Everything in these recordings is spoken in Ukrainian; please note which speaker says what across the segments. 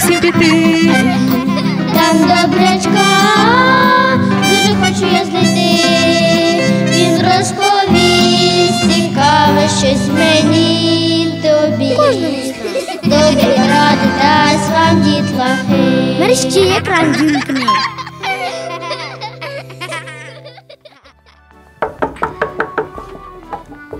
Speaker 1: всім піти.
Speaker 2: Там добрячка, дуже хочу я знайти. Він розповість цікаве щось мені тобі. Добрі ради дасть вам дітлахи.
Speaker 3: Мерщі екран вімкни.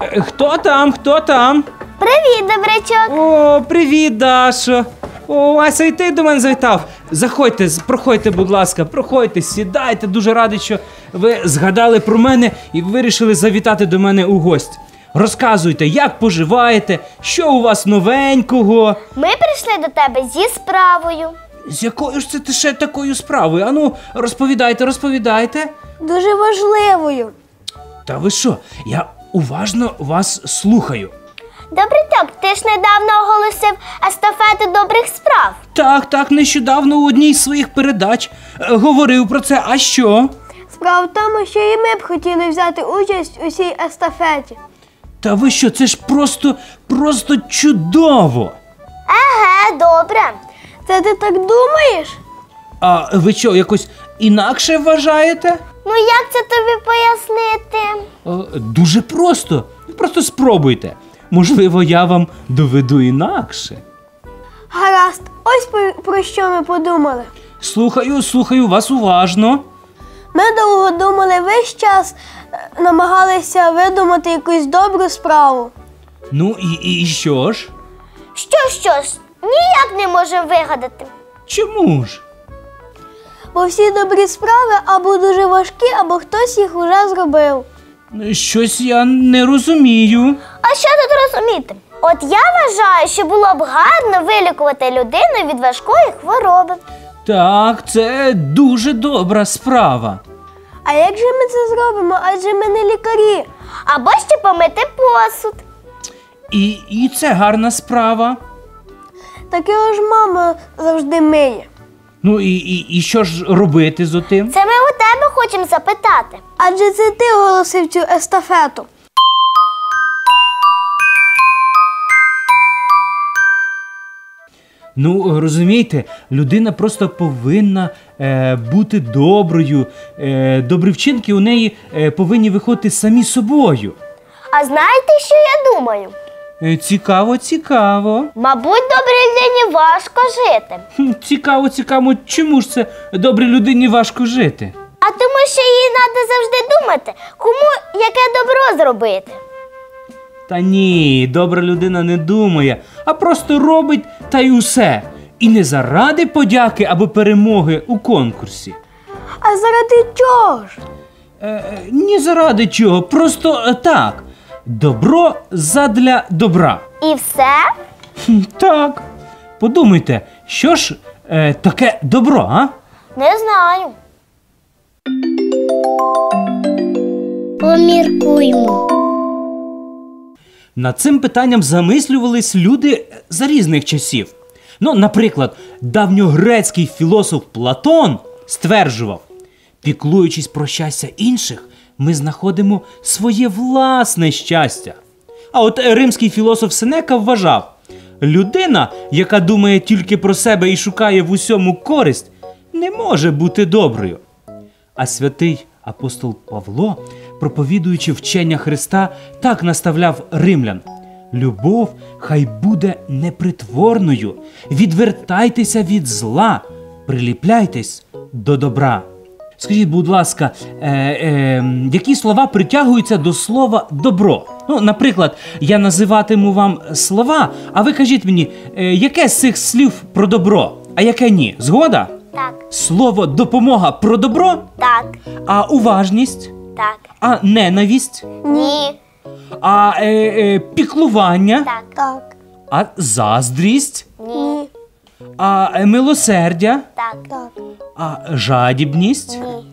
Speaker 4: Е, Хто там? Хто там?
Speaker 3: Привіт, добрячок.
Speaker 4: О, привіт, Дашо. О, Ася, і ти до мене завітав. Заходьте, проходьте, будь ласка, проходьте, сідайте. Дуже радий, що ви згадали про мене і вирішили завітати до мене у гості. Розказуйте, як поживаєте, що у вас новенького.
Speaker 3: Ми прийшли до тебе зі справою.
Speaker 4: З якою ж це ти ще такою справою? Ану, розповідайте, розповідайте.
Speaker 3: Дуже важливою.
Speaker 4: Та ви що? Я уважно вас слухаю.
Speaker 3: Добрячок, ти ж недавно оголосив естафету добрих справ.
Speaker 4: Так, так, нещодавно у одній з своїх передач е, говорив про це. А що?
Speaker 5: Справа в тому, що і ми б хотіли взяти участь у цій естафеті.
Speaker 4: Та ви що, це ж просто, просто чудово.
Speaker 3: Еге, добре.
Speaker 5: Це ти так думаєш?
Speaker 4: А ви що, якось інакше вважаєте?
Speaker 3: Ну як це тобі пояснити?
Speaker 4: Е, Дуже просто. Просто спробуйте. Можливо, я вам доведу інакше.
Speaker 5: Гаразд, ось про, що ми подумали.
Speaker 4: Слухаю, слухаю вас уважно.
Speaker 5: Ми довго думали весь час, е, намагалися видумати якусь добру справу.
Speaker 4: Ну і, і що ж?
Speaker 3: Що, що ж, ніяк не можемо вигадати.
Speaker 4: Чому ж?
Speaker 5: Бо всі добрі справи або дуже важкі, або хтось їх уже зробив.
Speaker 4: Щось я не розумію.
Speaker 3: А що тут розуміти? От я вважаю, що було б гарно вилікувати людину від важкої хвороби.
Speaker 4: Так, це дуже добра справа.
Speaker 5: А як же ми це зробимо? Адже ми не лікарі.
Speaker 3: Або ще помити посуд.
Speaker 4: І, і це гарна справа.
Speaker 5: Так його ж мама завжди миє.
Speaker 4: Ну і, і, і що ж робити з отим?
Speaker 3: Це ми хочемо запитати.
Speaker 5: Адже це ти оголосив цю естафету.
Speaker 4: Ну, розумієте, людина просто повинна е, бути доброю. Е, добрі вчинки у неї е, повинні виходити самі собою.
Speaker 3: А знаєте, що я думаю?
Speaker 4: Е, цікаво, цікаво.
Speaker 3: Мабуть, добрій людині важко жити.
Speaker 4: Хм, Цікаво, цікаво, чому ж це добрій людині важко жити?
Speaker 3: Що їй треба завжди думати, кому яке добро зробити.
Speaker 4: Та ні, добра людина не думає, а просто робить та й усе. І не заради подяки або перемоги у конкурсі.
Speaker 5: А заради чого ж?
Speaker 4: Е, ні заради чого, просто так. Добро задля добра.
Speaker 3: І все?
Speaker 4: Хм, Так. Подумайте, що ж е, таке добро, а?
Speaker 3: Не знаю.
Speaker 2: Поміркуймо.
Speaker 4: Над цим питанням замислювались люди за різних часів. Ну, наприклад, давньогрецький філософ Платон стверджував: піклуючись про щастя інших, ми знаходимо своє власне щастя. А от римський філософ Сенека вважав: людина, яка думає тільки про себе і шукає в усьому користь, не може бути доброю. А святий апостол Павло, проповідуючи вчення Христа, так наставляв римлян: Любов хай буде непритворною, відвертайтеся від зла, приліпляйтесь до добра. Скажіть, будь ласка, е, е, які слова притягуються до слова добро? Ну, наприклад, я називатиму вам слова, а ви кажіть мені, е, яке з цих слів про добро, а яке ні? Згода?
Speaker 3: Так,
Speaker 4: Слово допомога про добро,
Speaker 3: так,
Speaker 4: а уважність,
Speaker 3: так.
Speaker 4: а ненависть,
Speaker 3: Ні.
Speaker 4: а е, е, піклування,
Speaker 3: Так.
Speaker 5: Так,
Speaker 4: а заздрість,
Speaker 3: Ні.
Speaker 4: а е, милосердя,
Speaker 3: Так.
Speaker 5: так,
Speaker 4: а жадібність,
Speaker 3: Ні.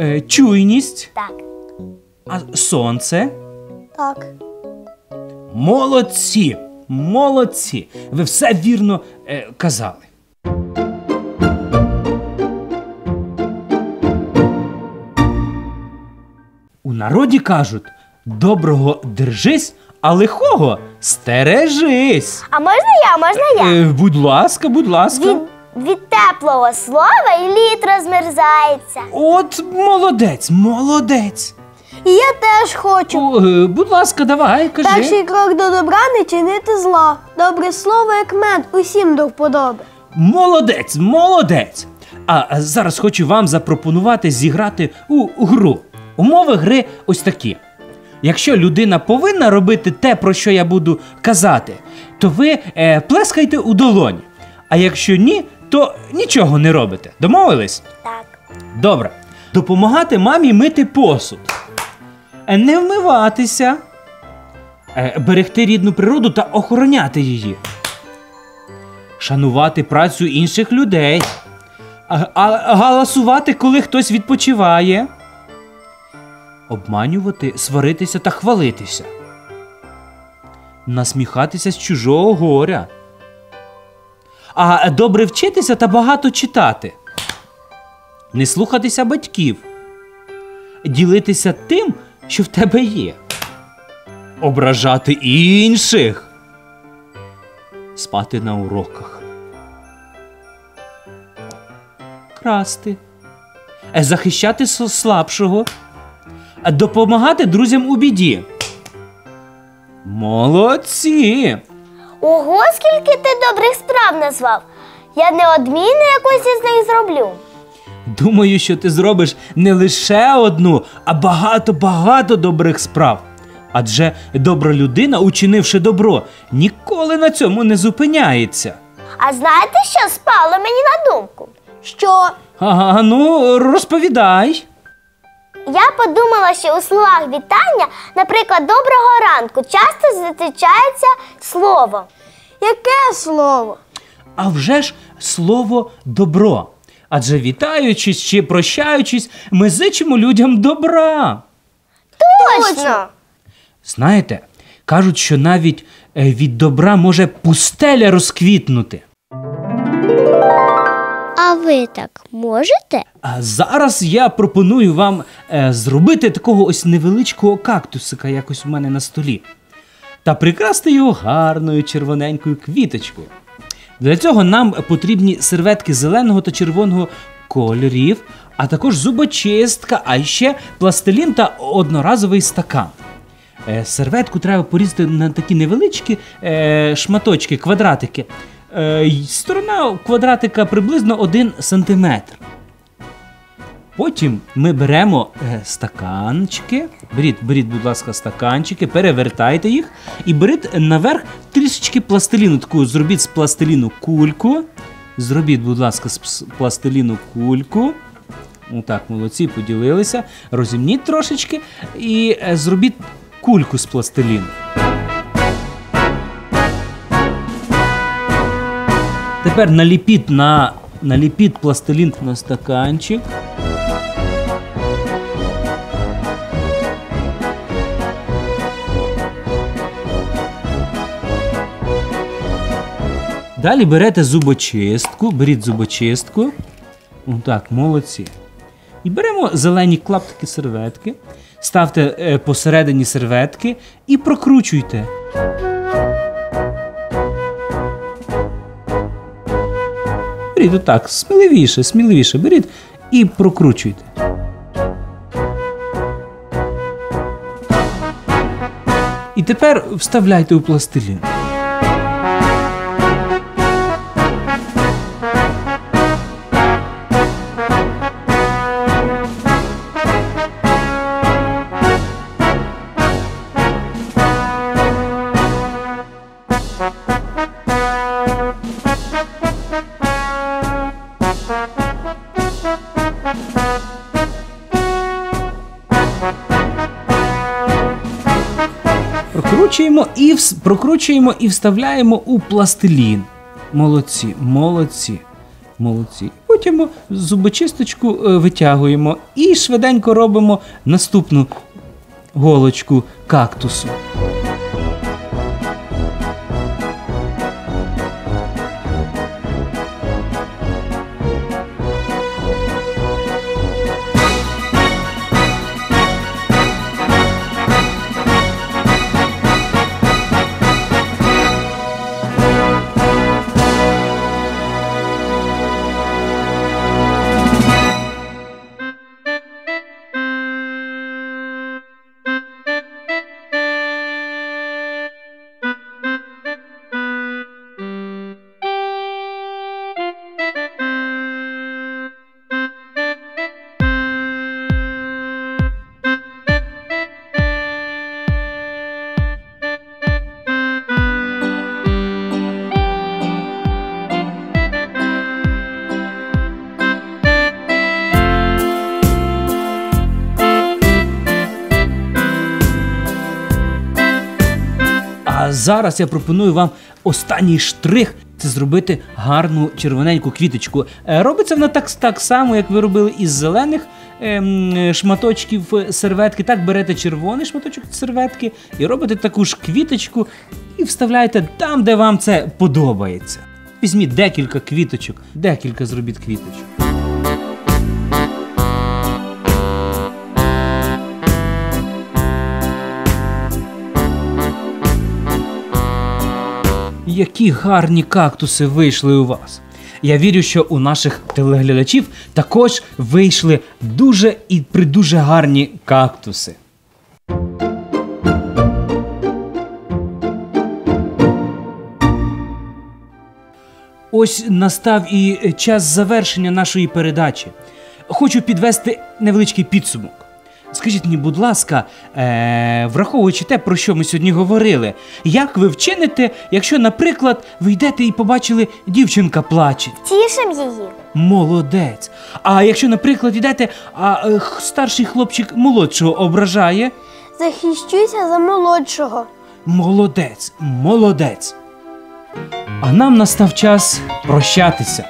Speaker 4: е, чуйність,
Speaker 3: Так.
Speaker 4: а сонце.
Speaker 5: так.
Speaker 4: Молодці! Молодці! Ви все вірно е, казали. Народі кажуть: доброго держись, а лихого стережись.
Speaker 3: А можна я, можна я?
Speaker 4: Е, будь ласка, будь ласка.
Speaker 3: Від, від теплого слова і лід розмерзається.
Speaker 4: От молодець, молодець.
Speaker 5: І я теж хочу.
Speaker 4: О, е, будь ласка, давай, кажи.
Speaker 5: Перший крок до добра не чинити зла. Добре слово, як мед, усім до вподоби.
Speaker 4: Молодець, молодець. А а зараз хочу вам запропонувати зіграти у гру. Умови гри ось такі. Якщо людина повинна робити те, про що я буду казати, то ви е, плескайте у долоні. А якщо ні, то нічого не робите. Домовились?
Speaker 3: Так.
Speaker 4: Добре. Допомагати мамі мити посуд. Е, Не вмиватися. Е, Берегти рідну природу та охороняти її. Шанувати працю інших людей. А, а, галасувати, коли хтось відпочиває. Обманювати, сваритися та хвалитися. Насміхатися з чужого горя. А добре вчитися та багато читати. Не слухатися батьків, ділитися тим, що в тебе є, ображати інших, спати на уроках, красти, захищати слабшого, допомагати друзям у біді. Молодці!
Speaker 3: Ого, скільки ти добрих справ назвав. Я неодмінно якусь із них зроблю.
Speaker 4: Думаю, що ти зробиш не лише одну, а багато-багато добрих справ. Адже добра людина, учинивши добро, ніколи на цьому не зупиняється.
Speaker 3: А знаєте, що спало мені на думку?
Speaker 5: Що?
Speaker 4: Ага, ну розповідай.
Speaker 3: Я подумала, що у словах вітання, наприклад, доброго ранку, часто зустрічається слово.
Speaker 5: Яке слово?
Speaker 4: А вже ж слово добро. Адже вітаючись чи прощаючись, ми зичимо людям добра.
Speaker 3: Точно!
Speaker 4: Знаєте, кажуть, що навіть е, від добра може пустеля розквітнути.
Speaker 2: А ви так можете?
Speaker 4: А зараз я пропоную вам е, зробити такого ось невеличкого кактусика, якось у мене на столі, та прикрасти його гарною червоненькою квіточкою. Для цього нам потрібні серветки зеленого та червоного кольорів, а також зубочистка, а ще пластилін та одноразовий стакан. Е, серветку треба порізати на такі невеличкі е, шматочки, квадратики. Е, сторона квадратика приблизно 1 см. Потім ми беремо е, стаканчики. Беріть, беріть, будь ласка, стаканчики, перевертайте їх і беріть наверх трішечки пластиліну. Таку зробіть з пластиліну кульку. Зробіть, будь ласка, з пластиліну кульку. Отак, молодці, поділилися. Розімніть трошечки і е, зробіть кульку з пластиліну. Тепер наліпіть на наліпіть пластилін на стаканчик. Далі берете зубочистку, беріть зубочистку. Отак, молодці. І беремо зелені клаптики серветки, ставте е, посередині серветки і прокручуйте. Беріть отак, сміливіше, сміливіше беріть і прокручуйте. І тепер вставляйте у пластилін. Прокручуємо і вставляємо у пластилін. Молодці, молодці, молодці. Потім зубочисточку е, витягуємо і швиденько робимо наступну голочку кактусу. Зараз я пропоную вам останній штрих. Це зробити гарну червоненьку квіточку. Е, Робиться вона так, так само, як ви робили із зелених ем, шматочків серветки. Так берете червоний шматочок серветки і робите таку ж квіточку і вставляєте там, де вам це подобається. Візьміть декілька квіточок, декілька зробіть квіточок. Які гарні кактуси вийшли у вас. Я вірю, що у наших телеглядачів також вийшли дуже і придуже гарні кактуси. Ось настав і час завершення нашої передачі. Хочу підвести невеличкий підсумок. Скажіть мені, будь ласка, е- враховуючи те, про що ми сьогодні говорили, як ви вчините, якщо, наприклад, ви йдете і побачили, дівчинка плаче?
Speaker 3: Тішим її.
Speaker 4: Молодець. А якщо, наприклад, йдете, а е, старший хлопчик молодшого ображає?
Speaker 5: Захищуся за молодшого.
Speaker 4: Молодець, молодець. А нам настав час прощатися.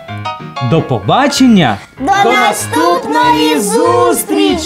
Speaker 4: До побачення!
Speaker 3: До наступної зустрічі!